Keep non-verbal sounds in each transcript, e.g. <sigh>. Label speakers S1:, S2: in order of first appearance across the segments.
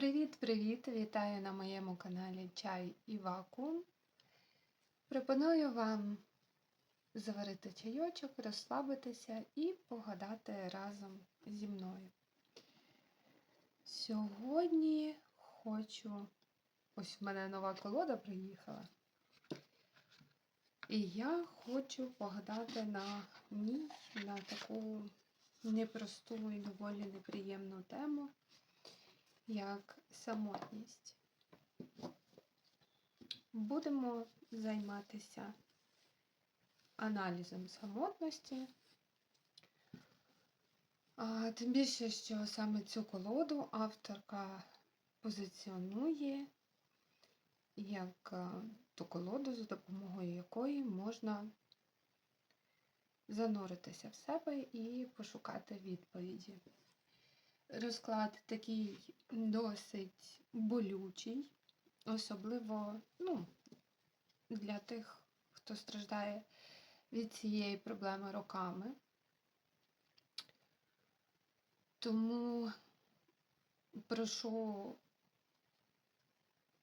S1: Привіт-привіт! Вітаю на моєму каналі Чай і Вакуум. Пропоную вам заварити чайочок, розслабитися і погадати разом зі мною. Сьогодні хочу. Ось в мене нова колода приїхала. І я хочу погадати на ній на таку непросту і доволі неприємну тему як самотність. Будемо займатися аналізом самотності. А, Тим більше, що саме цю колоду авторка позиціонує як ту колоду, за допомогою якої можна зануритися в себе і пошукати відповіді. Розклад такий досить болючий, особливо ну, для тих, хто страждає від цієї проблеми роками. Тому прошу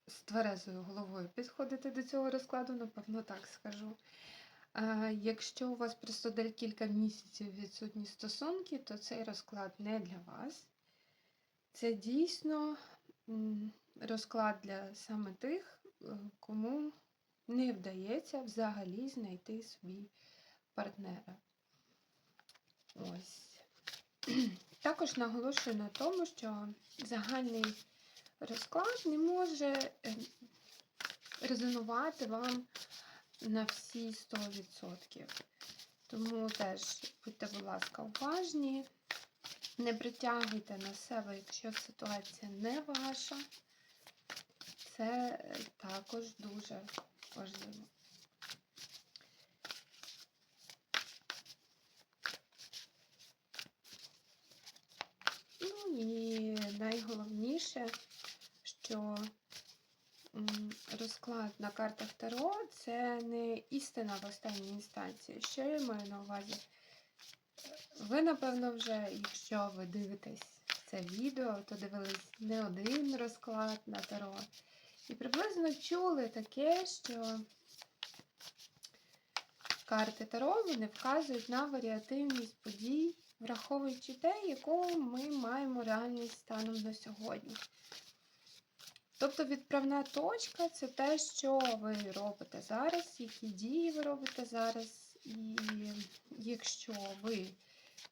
S1: з тверезою головою підходити до цього розкладу, напевно, так скажу. Якщо у вас просто декілька місяців відсутні стосунки, то цей розклад не для вас. Це дійсно розклад для саме тих, е, кому не вдається взагалі знайти собі партнера. Ось. <clears throat> Також наголошую на тому, що загальний розклад не може е, резонувати вам на всі 100%. Тому теж будьте, будь ласка, уважні. Не притягуйте на себе, якщо ситуація не ваша. Це е, також дуже важливо. Ну і найголовніше, що розклад на картах Таро це не істина в останній інстанції. Що я маю на увазі? Ви, напевно, вже, якщо ви дивитесь це відео, то дивились не один розклад на таро. І приблизно чули таке, що карти Таро вони вказують на варіативність подій, враховуючи те, яку ми маємо реальність станом на сьогодні. Тобто відправна точка це те, що ви робите зараз, які дії ви робите зараз, і якщо ви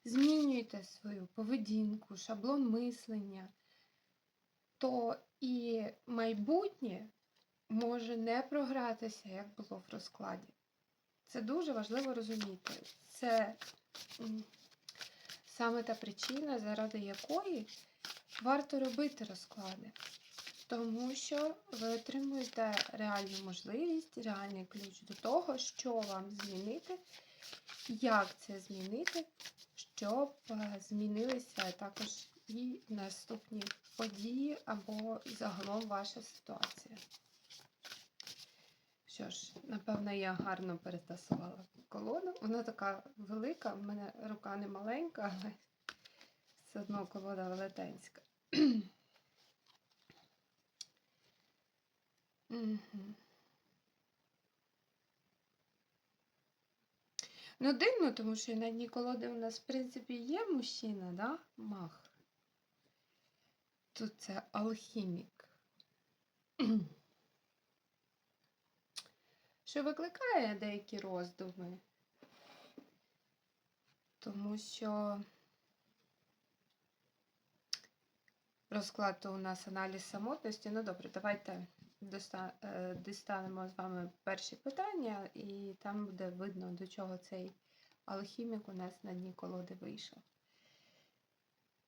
S1: змінюєте свою поведінку, шаблон мислення, то і майбутнє може не програтися, як було в розкладі. Це дуже важливо розуміти. Це саме та причина, заради якої варто робити розклади. Тому що ви отримуєте реальну можливість, реальний ключ до того, що вам змінити, як це змінити, щоб е, змінилися також і наступні події або загалом ваша ситуація. Що ж, напевно, я гарно перетасувала колоду. Вона така велика, в мене рука не маленька, але все одно колода велетенська. <clears throat> Угу. Ну, дивно, тому що на дні колоди у нас, в принципі, є мужчина, да? Мах. Тут це алхімік. <clears throat> Що викликає деякі роздуми, тому що розклад то у нас аналіз самотності. Ну добре, давайте дістанемо з вами перші питання, і там буде видно, до чого цей алхімік у нас на дні колоди вийшов.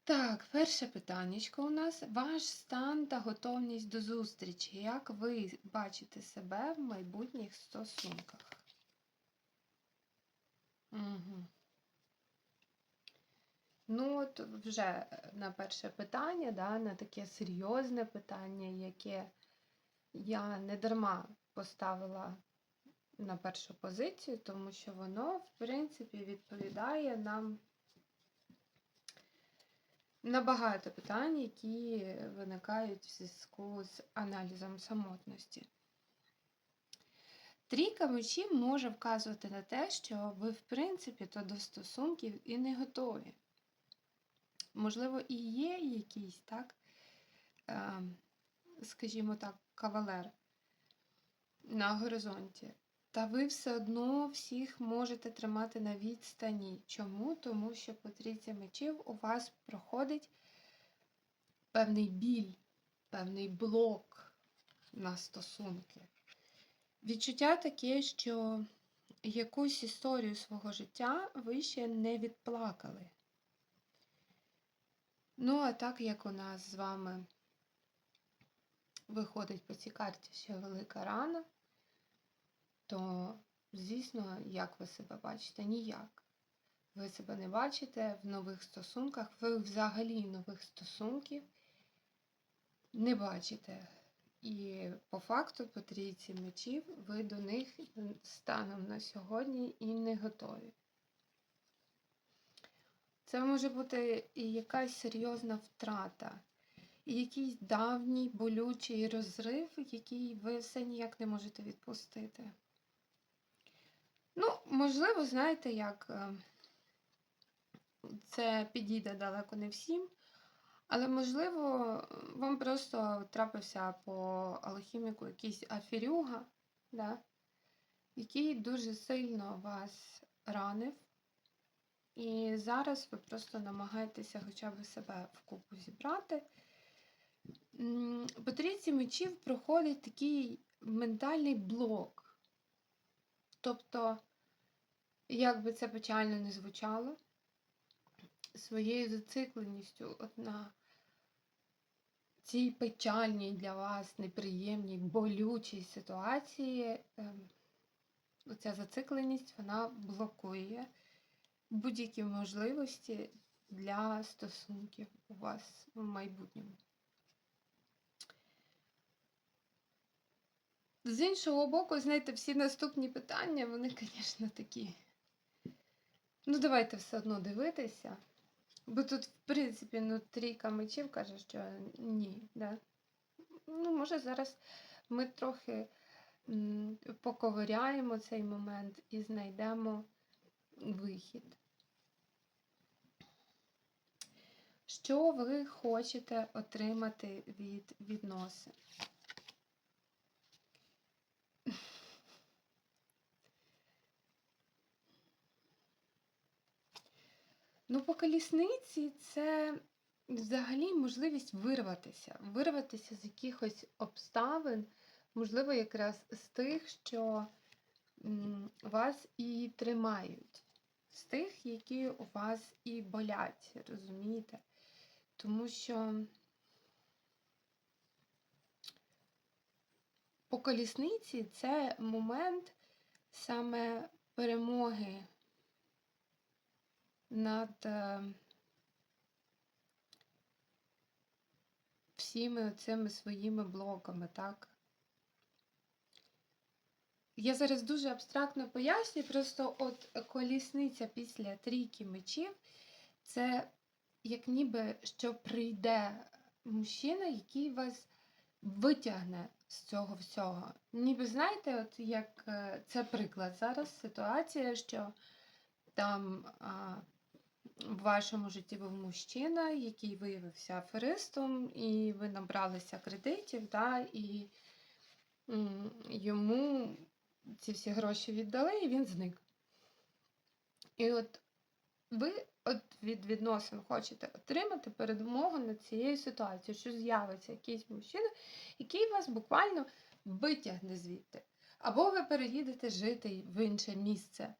S1: Так, перше питання у нас ваш стан та готовність до зустрічі. Як ви бачите себе в майбутніх стосунках? Угу. Ну, от вже на перше питання, да, на таке серйозне питання, яке я не дарма поставила на першу позицію, тому що воно, в принципі, відповідає нам на багато питань, які виникають в зв'язку з аналізом самотності. Трійка мечів може вказувати на те, що ви, в принципі, то до стосунків і не готові. Можливо, і є якийсь, так, е, скажімо так, кавалер на горизонті. Та ви все одно всіх можете тримати на відстані. Чому? Тому що по трійці мечів у вас проходить певний біль, певний блок на стосунки. Відчуття таке, що якусь історію свого життя ви ще не відплакали. Ну, а так як у нас з вами виходить по цій карті ще велика рана, то, звісно, як ви себе бачите? Ніяк. Ви себе не бачите в нових стосунках, ви взагалі нових стосунків не бачите. І по факту, по трійці мечів, ви до них станом на сьогодні і не готові. Це може бути і якась серйозна втрата, якийсь давній болючий розрив, який ви все ніяк не можете відпустити. Ну, можливо, знаєте, як е, це підійде далеко не всім. Але, можливо, вам просто трапився по алхіміку якийсь афірюга, да, який дуже сильно вас ранив. І зараз ви просто намагаєтеся хоча б себе вкупу зібрати. По трійці мечів проходить такий ментальний блок. Тобто, як би це печально не звучало, своєю зацикленістю от на цій печальній для вас неприємній, болючій ситуації, ем, оця зацикленість вона блокує будь-які можливості для стосунків у вас в майбутньому. З іншого боку, знаєте, всі наступні питання, вони, <laughs> звісно, такі. Ну, давайте все одно дивитися. Бо тут, в принципі, ну, трійка мечів каже, що ні. Да? Ну, може, зараз ми трохи м, поковиряємо цей момент і знайдемо вихід. Що ви хочете отримати від відносин? Ну, по колісниці це взагалі можливість вирватися, вирватися з якихось обставин, можливо, якраз з тих, що вас і тримають, з тих, які у вас і болять, розумієте? Тому що по колісниці це момент саме перемоги над е, всіми цими своїми блоками, так? Я зараз дуже абстрактно пояснюю, просто от колісниця після трійки мечів це як ніби що прийде мужчина, який вас витягне з цього всього. Ніби знаєте, от як е, це приклад зараз ситуація, що там в вашому житті був мужчина, який виявився аферистом, і ви набралися кредитів, да, і йому ці всі гроші віддали, і він зник. І от ви от від відносин хочете отримати передмогу над цією ситуацією, що з'явиться якийсь мужчина, який вас буквально витягне звідти. Або ви переїдете жити в інше місце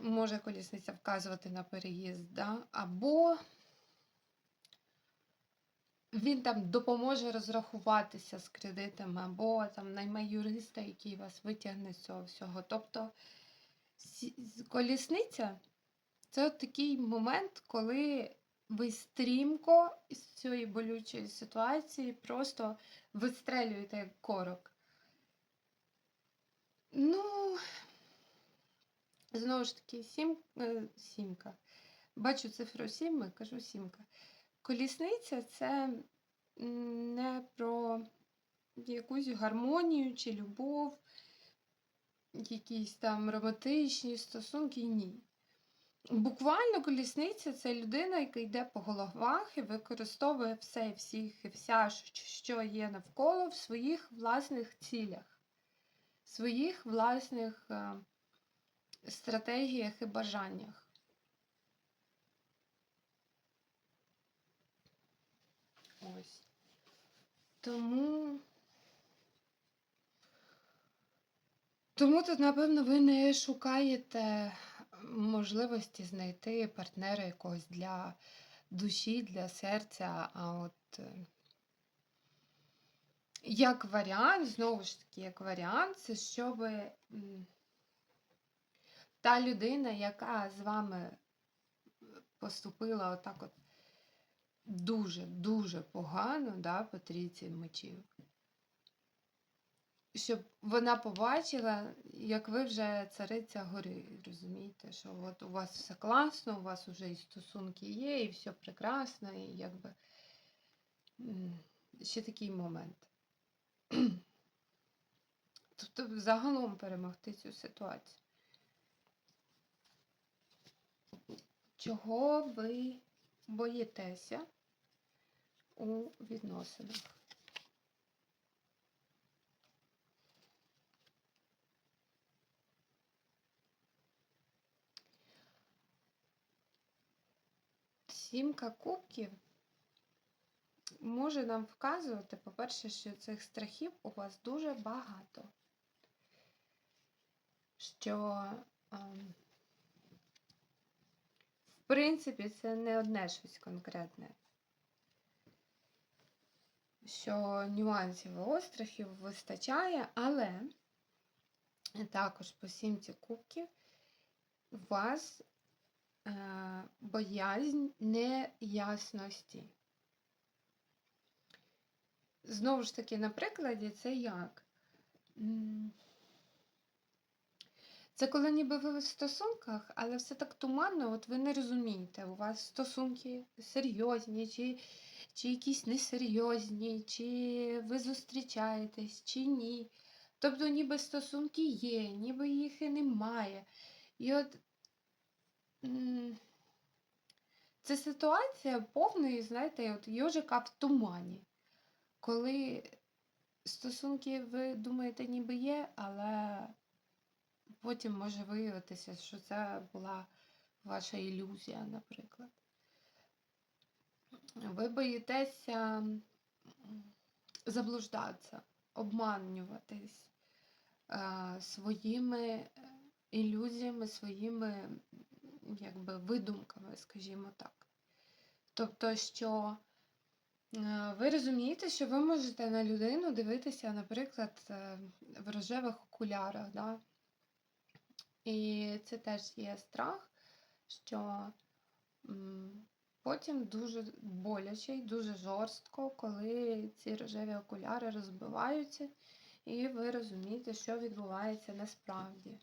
S1: може колісниця вказувати на переїзд, да? або він там допоможе розрахуватися з кредитами, або там найме юриста, який вас витягне з цього всього. Тобто колісниця це от такий момент, коли ви стрімко з цієї болючої ситуації просто вистрелюєте як корок. Ну, Знову ж таки, сім, е, сімка. бачу цифру 7, кажу сімка. Колісниця це не про якусь гармонію чи любов, якісь там романтичні стосунки, ні. Буквально колісниця це людина, яка йде по головах і використовує все і всіх і вся, що є навколо в своїх власних цілях, своїх власних е, стратегіях і бажаннях. Ось. Тому. Тому тут, напевно, ви не шукаєте можливості знайти партнера якогось для душі, для серця. А от як варіант, знову ж таки, як варіант, це щоб м, та людина, яка з вами поступила отак от дуже-дуже погано, да, по мечів щоб вона побачила, як ви вже цариця гори, розумієте, що от у вас все класно, у вас вже і стосунки є, і все прекрасно, і якби ще такий момент. <clears throat> Тобто загалом перемогти цю ситуацію. Чого ви боїтеся у відносинах? Сімка кубків може нам вказувати, по-перше, що цих страхів у вас дуже багато. Що, ем, принципі, це не одне щось конкретне. Що нюансів і острахів вистачає, але також по сімці кубків у вас е, боязнь неясності. Знову ж таки, на прикладі, це як? Це коли ніби ви в стосунках, але все так туманно, от ви не розумієте, у вас стосунки серйозні, чи, чи якісь несерйозні, чи ви зустрічаєтесь, чи ні. Тобто, ніби стосунки є, ніби їх і немає. І от це ситуація повної, знаєте, от йожика в тумані. Коли стосунки, ви думаєте, ніби є, але потім може виявитися, що це була ваша ілюзія, наприклад. Ви боїтеся заблуждатися, обманюватись е, своїми е, ілюзіями, своїми якби, видумками, скажімо так. Тобто, що е, ви розумієте, що ви можете на людину дивитися, наприклад, в рожевих окулярах. Да? І це теж є страх, що потім дуже боляче і дуже жорстко, коли ці рожеві окуляри розбиваються, і ви розумієте, що відбувається насправді.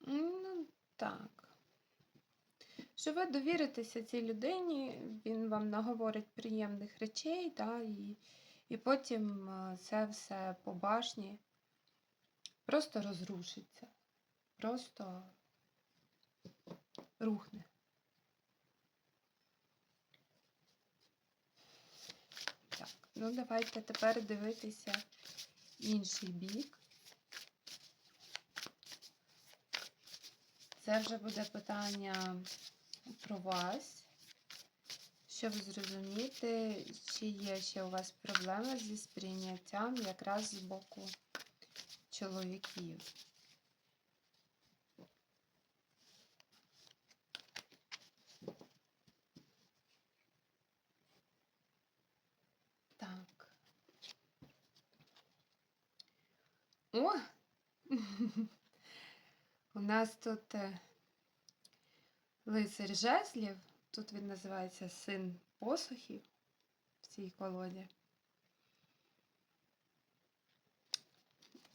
S1: Ну, так. Що ви довіритеся цій людині, він вам наговорить приємних речей, да, і, і потім е, це все по башні просто розрушиться, просто рухне. Так, ну давайте тепер дивитися інший бік. Це вже буде питання про вас, щоб зрозуміти, чи є ще у вас проблеми зі сприйняттям якраз з боку чоловіків. Так. О! <laughs> У нас тут е, лицар жезлів, тут він називається син посухів в цій колоді.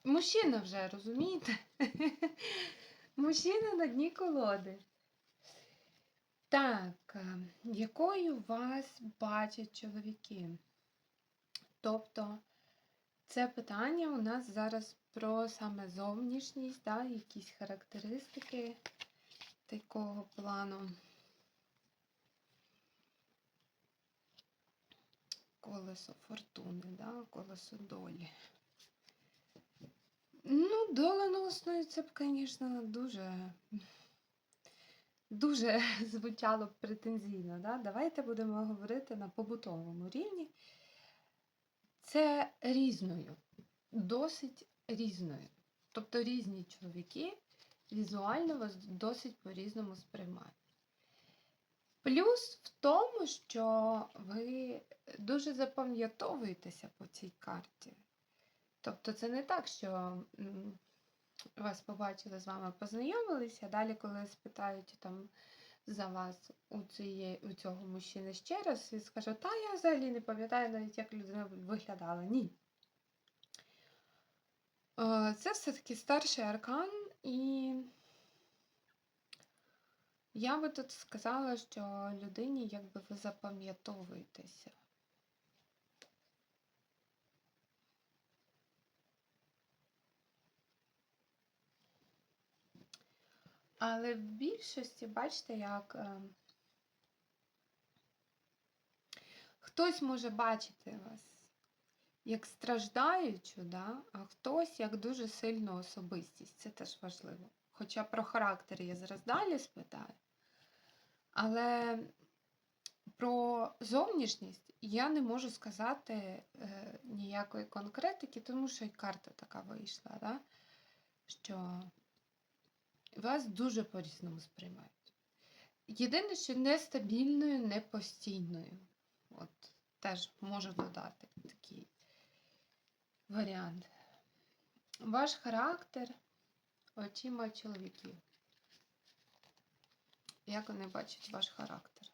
S1: Мужчина вже, розумієте? <laughs> Мужчина на дні колоди. Так, е, якою вас бачать чоловіки? Тобто, це питання у нас зараз про саме зовнішність, да, якісь характеристики такого плану. Колесо фортуни, да, колесо долі. Ну, доленосною це б, звісно, дуже, дуже <laughs> звучало б претензійно. Да? Давайте будемо говорити на побутовому рівні. Це різною, досить різною. Тобто різні чоловіки візуально вас досить по-різному сприймають. Плюс в тому, що ви дуже запам'ятовуєтеся по цій карті. Тобто це не так, що вас побачили, з вами познайомилися, а далі, коли спитають там за вас у, цієї, у цього мужчини ще раз, він скаже, та я взагалі не пам'ятаю навіть, як людина виглядала. Ні. Е, Це все-таки старший аркан, і я би тут сказала, що людині якби ви запам'ятовуєтеся. Але в більшості, бачите, як е, хтось може бачити вас як страждаючу, да? а хтось як дуже сильну особистість. Це теж важливо. Хоча про характер я зараз далі спитаю. Але про зовнішність я не можу сказати е, ніякої конкретики, тому що й карта така вийшла, да? що вас дуже по-різному сприймають. Єдине, що нестабільною, непостійною. От теж можу додати такий варіант. Ваш характер очима чоловіків. Як вони бачать ваш характер?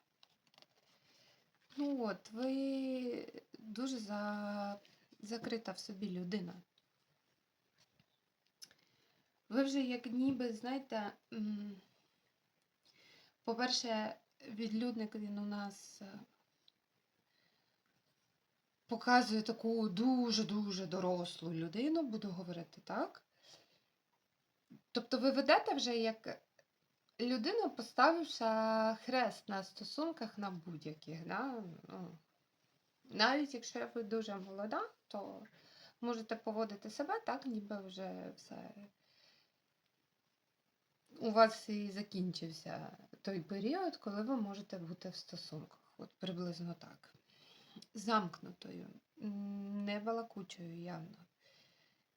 S1: Ну от, ви дуже за... закрита в собі людина. Ви вже як ніби, знаєте, по-перше, відлюдник він у нас показує таку дуже-дуже дорослу людину, буду говорити так. Тобто ви ведете вже як людина, поставивши хрест на стосунках на будь-яких. Да? Ну, навіть якщо ви дуже молода, то можете поводити себе так, ніби вже все. У вас і закінчився той період, коли ви можете бути в стосунках. От приблизно так. Замкнутою, м, не балакучою явно.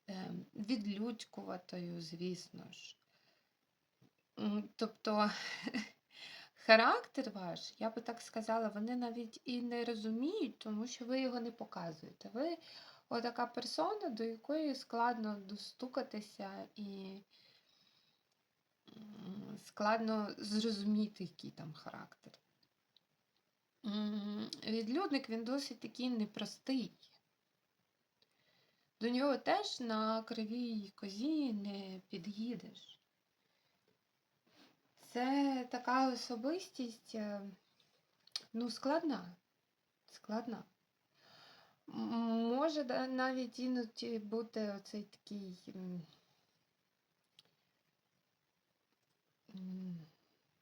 S1: Ем, Відлюдькуватою, звісно ж. Тобто <laughs> характер ваш, я би так сказала, вони навіть і не розуміють, тому що ви його не показуєте. Ви отака персона, до якої складно достукатися і складно зрозуміти, який там характер. Відлюдник він досить такий непростий. До нього теж на кривій козі не під'їдеш. Це така особистість, е, ну, складна. Складна. Може навіть іноді бути оцей такий.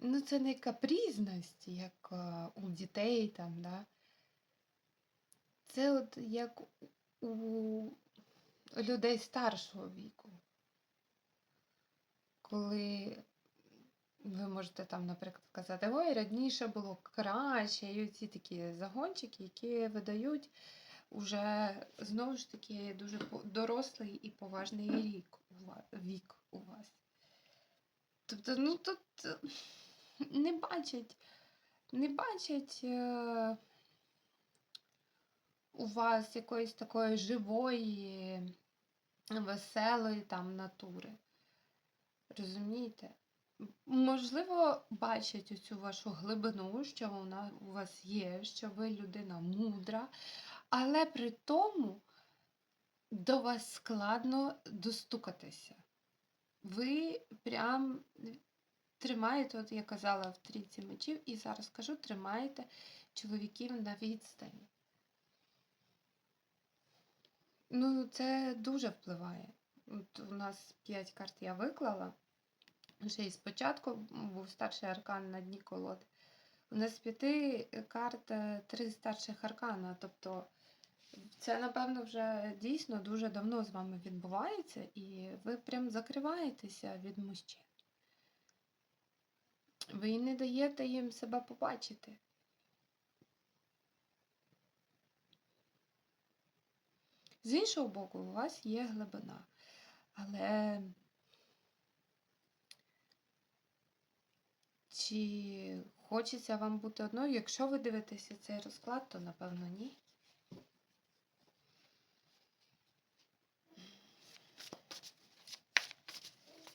S1: Ну, це не капрізність, як е, у дітей там, да? Це от як у людей старшого віку. Коли ви можете там, наприклад, казати, ой, раніше було краще, і оці такі загончики, які видають уже знову ж таки дуже дорослий і поважний рік вік у вас. Тобто, ну тут не бачать, не бачать е, у вас якоїсь такої живої, веселої там натури. Розумієте? Можливо, бачать оцю вашу глибину, що вона у вас є, що ви людина мудра, але при тому до вас складно достукатися. Ви прям тримаєте, от я казала в трійці мечів, і зараз кажу, тримаєте чоловіків на відстані. Ну, це дуже впливає. От у нас 5 карт я виклала. Ще і спочатку був старший аркан на дні колоди. У нас з п'яти карт е, три старших аркана. Тобто це, напевно, вже дійсно дуже давно з вами відбувається, і ви прям закриваєтеся від мужчин. Ви не даєте їм себе побачити. З іншого боку, у вас є глибина. Але чи хочеться вам бути одною? Якщо ви дивитеся цей розклад, то напевно ні.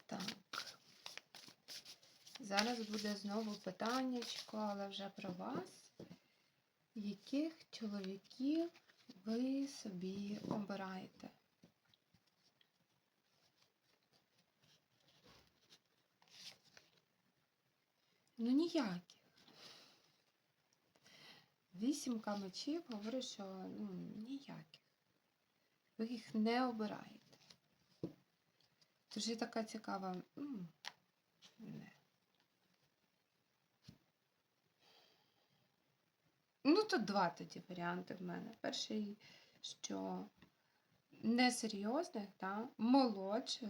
S1: Так. Зараз буде знову питаннячко, але вже про вас. Яких чоловіків ви собі обираєте? Ну ніяких. Вісімка мечів говорить, що ну, ніяких. Ви їх не обираєте. Тож є така цікава. Не. Ну, тут два тоді варіанти в мене. Перший, що несерйозних, та, молодших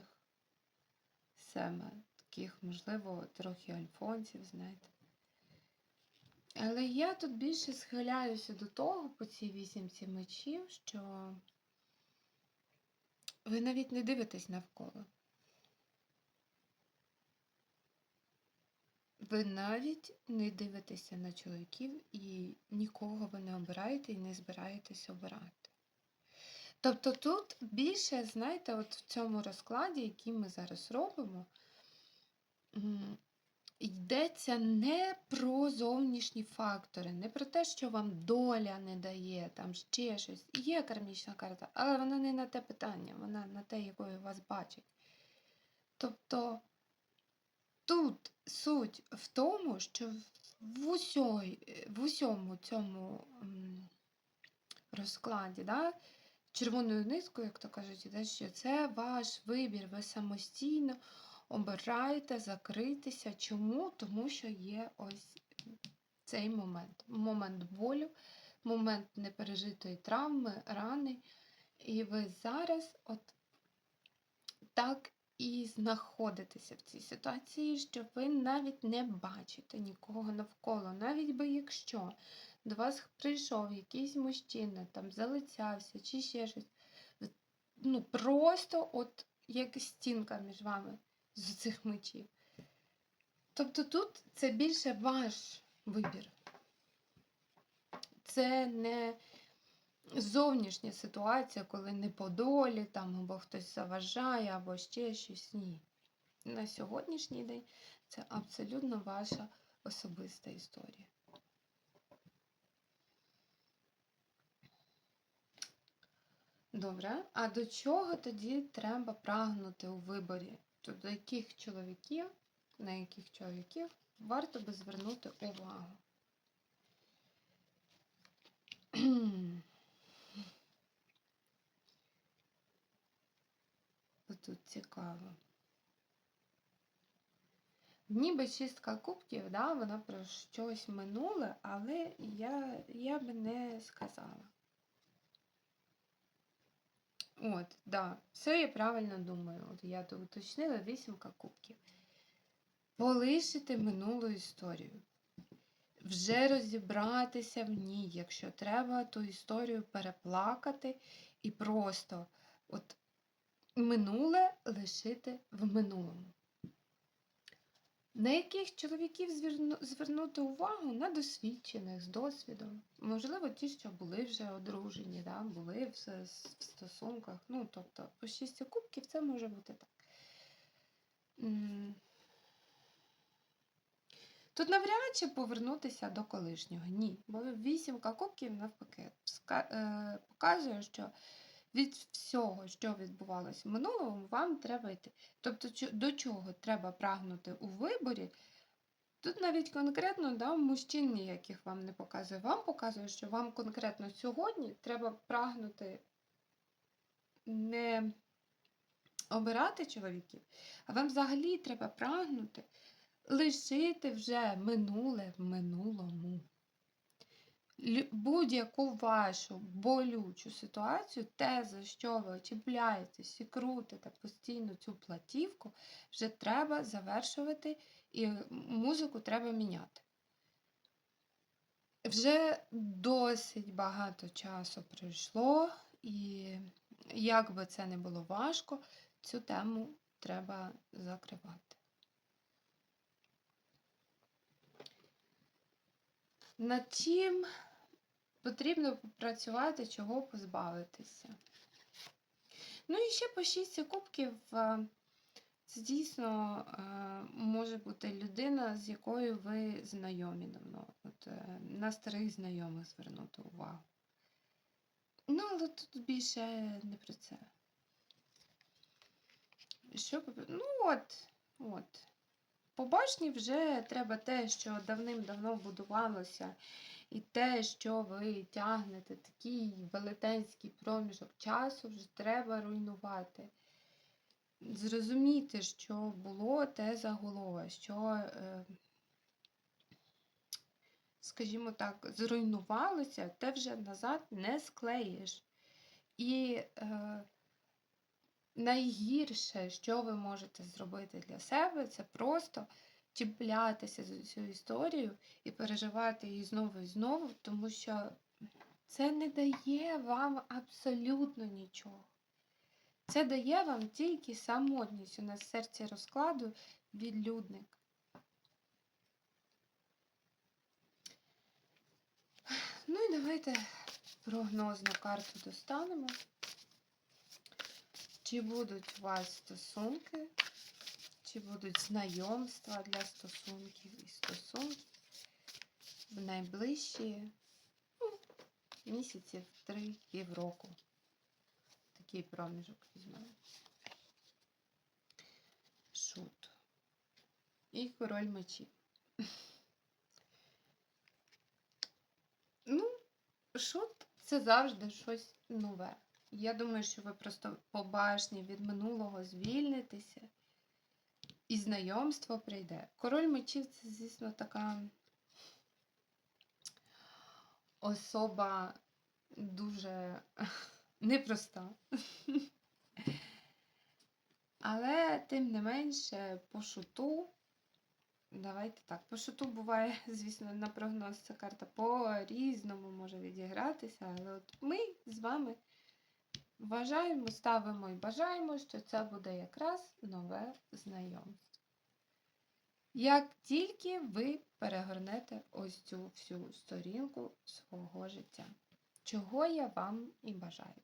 S1: саме, таких, можливо, трохи альфонсів, знаєте. Але я тут більше схиляюся до того по цій вісімці мечів, що ви навіть не дивитесь навколо. Ви навіть не дивитеся на чоловіків і нікого ви не обираєте і не збираєтесь обирати. Тобто тут більше, знаєте, от в цьому розкладі, який ми зараз робимо, йдеться не про зовнішні фактори, не про те, що вам доля не дає, там ще щось. Є кармічна карта, але вона не на те питання, вона на те, якою вас бачить. Тобто тут суть в тому, що в, усьой, в усьому цьому розкладі, да, червоною низкою, як то кажуть, іде, що це ваш вибір, ви самостійно обираєте закритися. Чому? Тому що є ось цей момент. Момент болю, момент непережитої травми, рани. І ви зараз от так і знаходитеся в цій ситуації, що ви навіть не бачите нікого навколо. Навіть би якщо до вас прийшов якийсь мужчина, там залицявся чи ще щось. Ну, просто от як стінка між вами з цих мечів. Тобто тут це більше ваш вибір. Це не зовнішня ситуація, коли не по долі, там, або хтось заважає, або ще щось. Ні. На сьогоднішній день це абсолютно ваша особиста історія. Добре, а до чого тоді треба прагнути у виборі? Тобто до яких чоловіків, на яких чоловіків варто би звернути увагу? Тут цікаво. Ніби шістка кубків, да, вона про щось минуле, але я, я би не сказала. От, да, все я правильно думаю. От я тут уточнила вісімка кубків. Полишити минулу історію. Вже розібратися в ній, якщо треба ту історію переплакати і просто от минуле лишити в минулому. На яких чоловіків звернути увагу на досвідчених з досвідом. Можливо, ті, що були вже одружені, да, були в, стосунках. Ну, тобто, по шістю кубків це може бути так. Тут навряд чи повернутися до колишнього. Ні. Бо вісімка кубків навпаки е, показує, що від всього, що відбувалося в минулому, вам треба йти. Тобто, до чого треба прагнути у виборі, тут навіть конкретно да, мужчин ніяких вам не показує. Вам показує, що вам конкретно сьогодні треба прагнути не обирати чоловіків, а вам взагалі треба прагнути лишити вже минуле в минулому. Будь-яку вашу болючу ситуацію, те, за що ви чіпляєтесь і крутите постійно цю платівку, вже треба завершувати і музику треба міняти. Вже досить багато часу пройшло, і як би це не було важко, цю тему треба закривати. Над чим потрібно попрацювати, чого позбавитися. Ну і ще по 6 кубків. е, Це дійсно е, може бути людина, з якою ви знайомі давно. От, е, на старих знайомих звернути увагу. Ну, але тут більше не про це. Що Ну от, от. По башні вже треба те, що давним-давно будувалося, і те, що ви тягнете, такий велетенський проміжок часу, вже треба руйнувати. Зрозуміти, що було, те заголове, що, е, скажімо так, зруйнувалося, те вже назад не склеїш. І е, найгірше, що ви можете зробити для себе, це просто чіплятися за цю історію і переживати її знову і знову, тому що це не дає вам абсолютно нічого. Це дає вам тільки самотність. У нас серці розкладу відлюдник. Ну і давайте прогнозну карту достанемо. Чи будуть у вас стосунки, чи будуть знайомства для стосунків і стосунків в найближчі ну, місяців три півроку. Такий проміжок візьмемо. Шут. І король мечів. Ну, шут це завжди щось нове. Я думаю, що ви просто по башні від минулого звільнитеся і знайомство прийде. Король мечів це, звісно, така особа дуже <laughs> непроста. Але, тим не менше, по шуту, давайте так, по шуту буває, звісно, на прогноз ця карта по-різному може відігратися, але от ми з вами вважаємо, ставимо і бажаємо, що це буде якраз нове знайомство. Як тільки ви перегорнете ось цю всю сторінку свого життя, чого я вам і бажаю.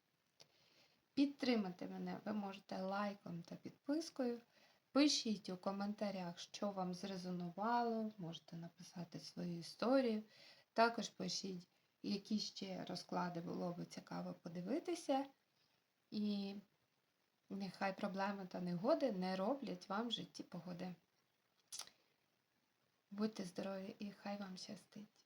S1: Підтримати мене ви можете лайком та підпискою. Пишіть у коментарях, що вам зрезонувало, можете написати свою історію. Також пишіть, які ще розклади було би цікаво подивитися. І нехай проблеми та негоди не роблять вам в житті погоди. Будьте здорові і хай вам щастить!